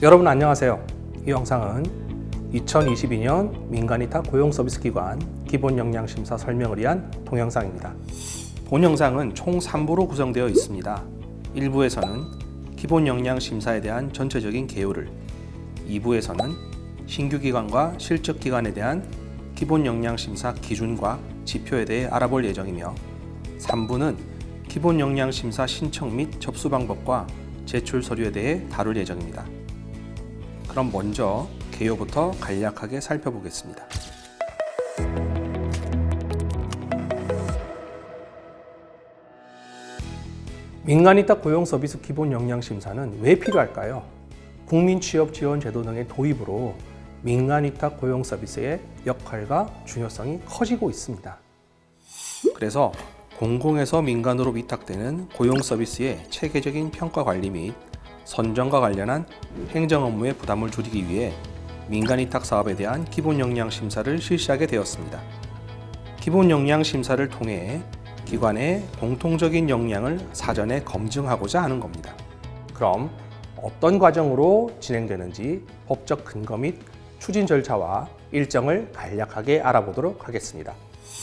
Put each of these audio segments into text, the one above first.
여러분 안녕하세요. 이 영상은 2022년 민간위탁 고용서비스기관 기본 역량 심사 설명을 위한 동영상입니다. 본 영상은 총 3부로 구성되어 있습니다. 1부에서는 기본 역량 심사에 대한 전체적인 개요를, 2부에서는 신규 기관과 실적 기관에 대한 기본 역량 심사 기준과 지표에 대해 알아볼 예정이며 3부는 기본 역량 심사 신청 및 접수 방법과 제출 서류에 대해 다룰 예정입니다. 그럼 먼저 개요부터 간략하게 살펴보겠습니다. 민간위탁 고용 서비스 기본 역량 심사는 왜 필요할까요? 국민 취업 지원 제도 등의 도입으로 민간위탁 고용 서비스의 역할과 중요성이 커지고 있습니다. 그래서 공공에서 민간으로 위탁되는 고용 서비스의 체계적인 평가 관리 및 선정과 관련한 행정 업무의 부담을 줄이기 위해 민간 위탁 사업에 대한 기본 역량 심사를 실시하게 되었습니다. 기본 역량 심사를 통해 기관의 공통적인 역량을 사전에 검증하고자 하는 겁니다. 그럼 어떤 과정으로 진행되는지 법적 근거 및 추진 절차와 일정을 간략하게 알아보도록 하겠습니다.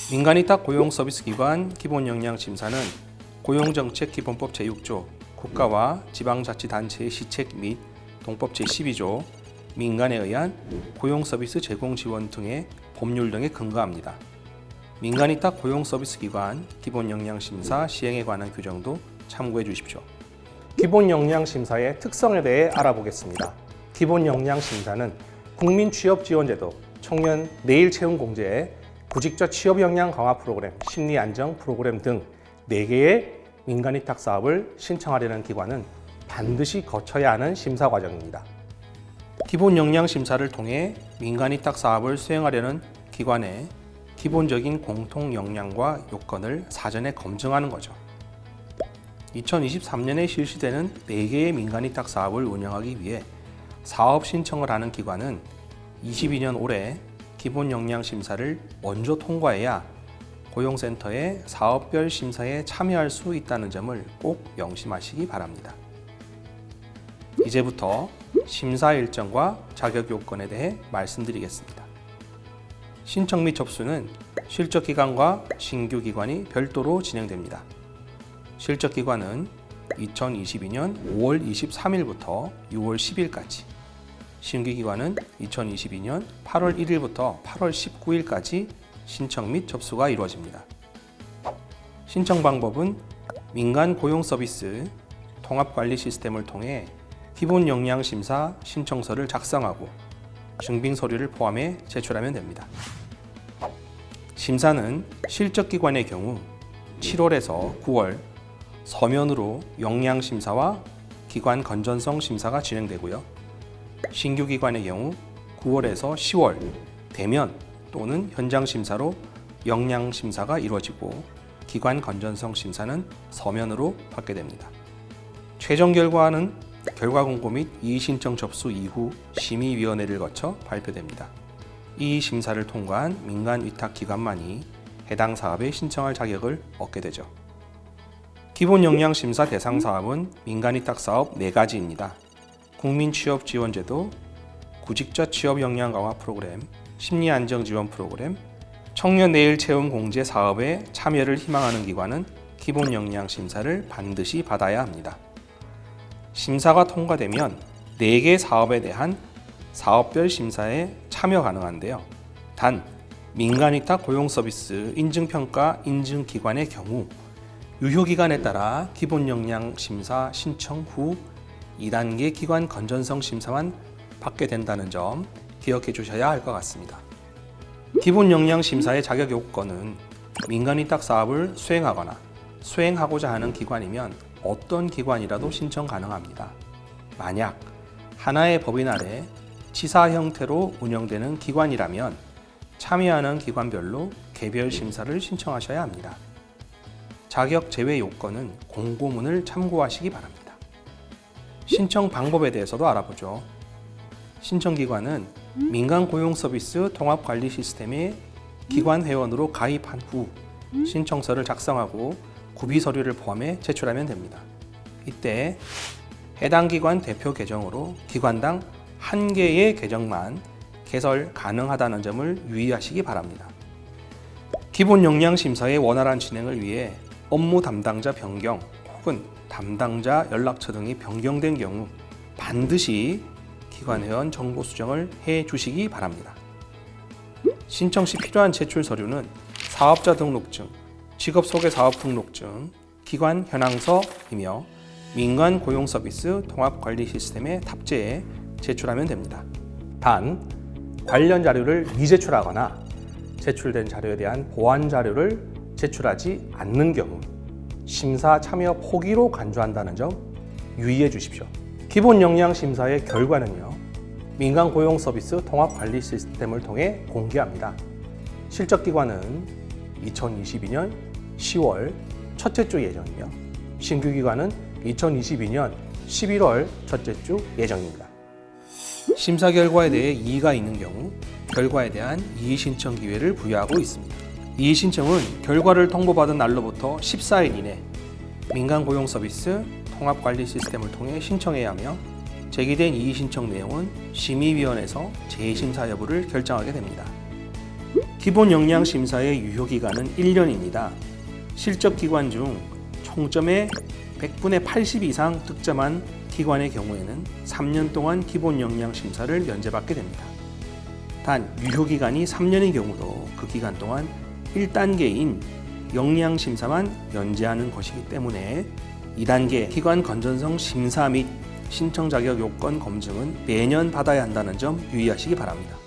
민간위탁 고용서비스기관 기본 역량 심사는 고용정책기본법 제6조 국가와 지방자치단체의 시책 및 동법 제12조 민간에 의한 고용서비스 제공 지원 등의 법률 등에 근거합니다. 민간위탁 고용서비스기관 기본 역량 심사 시행에 관한 규정도 참고해 주십시오. 기본 역량 심사의 특성에 대해 알아보겠습니다. 기본 역량 심사는 국민 취업 지원제도, 청년 내일 채용 공제, 구직자 취업 역량 강화 프로그램, 심리 안정 프로그램 등 4개의 민간 위탁 사업을 신청하려는 기관은 반드시 거쳐야 하는 심사 과정입니다. 기본 역량 심사를 통해 민간 위탁 사업을 수행하려는 기관의 기본적인 공통 역량과 요건을 사전에 검증하는 거죠. 2023년에 실시되는 4개의 민간 위탁 사업을 운영하기 위해 사업 신청을 하는 기관은 22년 올해 기본 역량 심사를 먼저 통과해야 고용센터의 사업별 심사에 참여할 수 있다는 점을 꼭 명심하시기 바랍니다. 이제부터 심사 일정과 자격 요건에 대해 말씀드리겠습니다. 신청 및 접수는 실적 기관과 신규 기관이 별도로 진행됩니다. 실적 기관은 2022년 5월 23일부터 6월 10일까지, 신규 기관은 2022년 8월 1일부터 8월 19일까지 신청 및 접수가 이루어집니다. 신청 방법은 민간 고용 서비스 통합 관리 시스템을 통해 기본 역량 심사 신청서를 작성하고 증빙 서류를 포함해 제출하면 됩니다. 심사는 실적 기관의 경우 7월에서 9월 서면으로 역량 심사와 기관 건전성 심사가 진행되고요. 신규 기관의 경우 9월에서 10월 대면 또는 현장 심사로 역량 심사가 이루어지고 기관 건전성 심사는 서면으로 받게 됩니다. 최종 결과는 결과 공고 및 이의 신청 접수 이후 심의위원회를 거쳐 발표됩니다. 이 심사를 통과한 민간 위탁 기관만이 해당 사업에 신청할 자격을 얻게 되죠. 기본 역량 심사 대상 사업은 민간 위탁 사업 4가지입니다. 국민 취업 지원제도, 구직자 취업 역량 강화 프로그램, 심리 안정 지원 프로그램, 청년 내일 채용 공제 사업에 참여를 희망하는 기관은 기본 역량 심사를 반드시 받아야 합니다. 심사가 통과되면 4개 사업에 대한 사업별 심사에 참여 가능한데요. 단 민간위탁 고용서비스 인증평가 인증기관의 경우 유효기간에 따라 기본 역량 심사 신청 후 2단계 기관 건전성 심사만 받게 된다는 점 기억해 주셔야 할 것 같습니다. 기본 역량 심사의 자격 요건은 민간위 탁 사업을 수행하거나 수행하고자 하는 기관이면 어떤 기관이라도 신청 가능합니다. 만약 하나의 법인 아래 지사 형태로 운영되는 기관이라면 참여하는 기관별로 개별 심사를 신청하셔야 합니다. 자격 제외 요건은 공고문을 참고하시기 바랍니다. 신청 방법에 대해서도 알아보죠. 신청 기관은 민간 고용 서비스 통합 관리 시스템에 기관 회원으로 가입한 후 신청서를 작성하고 구비 서류를 포함해 제출하면 됩니다. 이때 해당 기관 대표 계정으로 기관당 한 개의 계정만 개설 가능하다는 점을 유의하시기 바랍니다. 기본 역량 심사의 원활한 진행을 위해 업무 담당자 변경 혹은 담당자 연락처 등이 변경된 경우 반드시 기관 회원 정보 수정을 해 주시기 바랍니다. 신청 시 필요한 제출 서류는 사업자 등록증, 직업 소개 사업 등록증, 기관 현황서이며 민간 고용 서비스 통합 관리 시스템에 탑재해 제출하면 됩니다. 단 관련 자료를 미제출하거나 제출된 자료에 대한 보완 자료를 제출하지 않는 경우 심사 참여 포기로 간주한다는 점 유의해 주십시오. 기본 역량 심사의 결과는요. 민간 고용 서비스 통합 관리 시스템을 통해 공개합니다. 실적 기관은 2022년 10월 첫째 주 예정이며 신규 기관은 2022년 11월 첫째 주 예정입니다. 심사 결과에 대해 이의가 있는 경우 결과에 대한 이의 신청 기회를 부여하고 있습니다. 이의 신청은 결과를 통보받은 날로부터 14일 이내 민간 고용 서비스 통합 관리 시스템을 통해 신청해야 하며 제기된 이의 신청 내용은 심의위원회에서 재심사 여부를 결정하게 됩니다. 기본 역량 심사의 유효 기간은 1년입니다. 실적 기관 중 총점의 100분의 80 이상 득점한 기관의 경우에는 3년 동안 기본 역량 심사를 면제받게 됩니다. 단 유효 기간이 3년의 경우도 그 기간 동안 1단계인 역량 심사만 면제하는 것이기 때문에 2단계 기관 건전성 심사 및 신청 자격 요건 검증은 매년 받아야 한다는 점 유의하시기 바랍니다.